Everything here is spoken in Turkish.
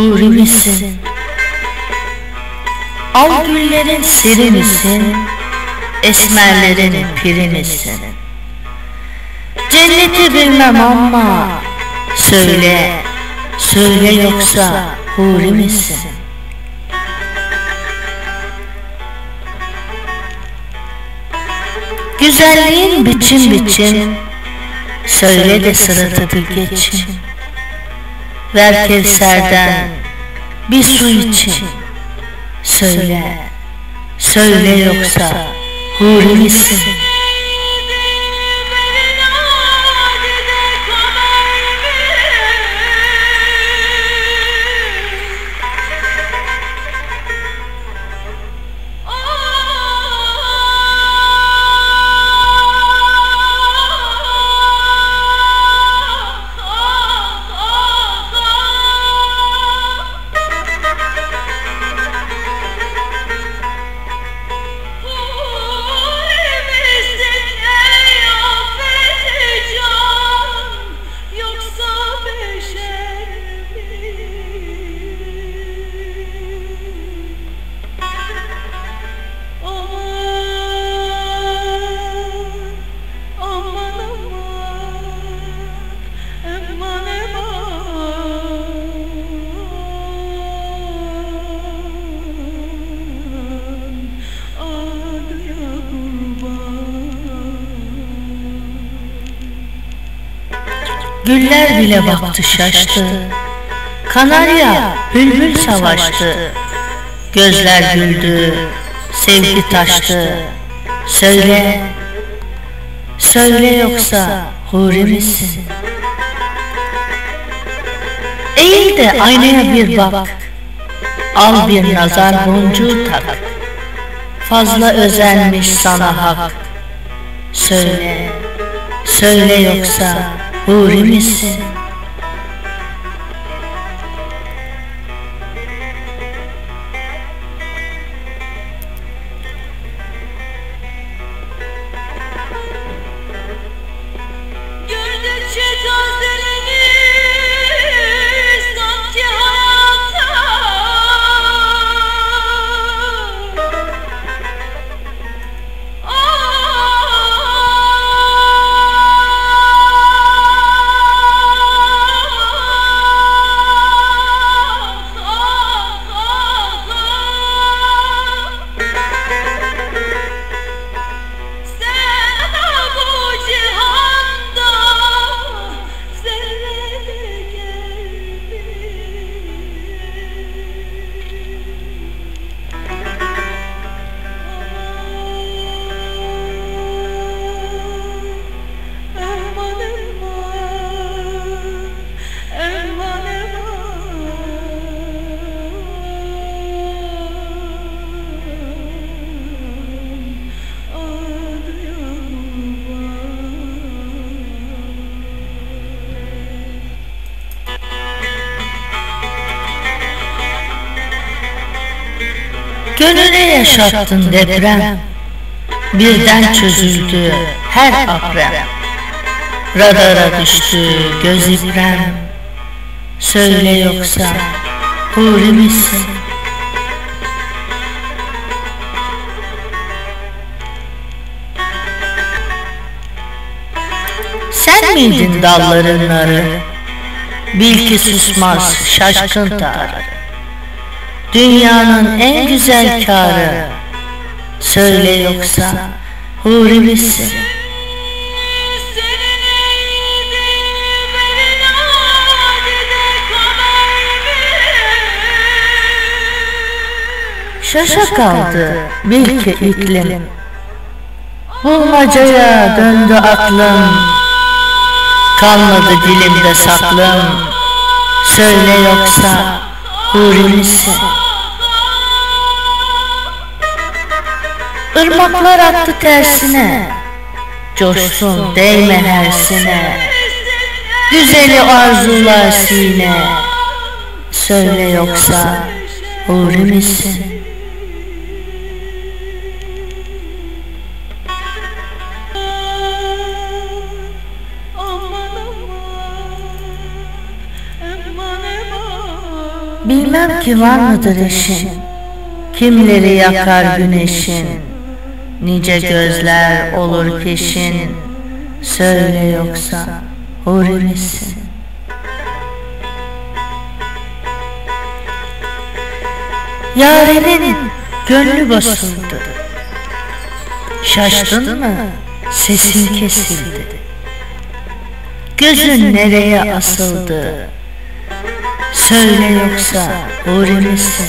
huri misin? Al güllerin seri misin? Esmerlerin piri misin? Cenneti bilmem ama Söyle, söyle yoksa huri misin? Güzelliğin biçim biçim Söyle de sıratı bir geçin Ver Kevser'den bir su için Söyle, söyle yoksa huri misin? Güller bile baktı şaştı. Kanarya bülbül savaştı. Gözler güldü Sevgi taştı. Söyle Söyle yoksa huri misin? Eğil de aynaya bir bak. Al bir nazar boncuğu tak. Fazla özenmiş sana hak. Söyle Söyle yoksa huri Gönüle yaşattın deprem Birden çözüldü her aprem Radara düştü göz iprem Söyle yoksa huri misin? Sen miydin dalların narı? Bil ki susmaz şaşkın tarı Dünyanın en güzel kârı Söyle yoksa huri misin? Şaşa kaldı bil ki iklim Bulmacaya döndü aklım Kalmadı dilimde saklım Söyle yoksa huri misin? Irmaklar attı tersine. Coşsun değme hersine. Güzeli arzular sine. Söyle yoksa huri misin? Bilmem ki var mıdır eşin Kimleri yakar güneşin Nice gözler olur peşin Söyle yoksa huri misin? Yarenin gönlü basıldı Şaştın mı? Sesin kesildi Gözün nereye asıldı? Söyle yoksa huri misin?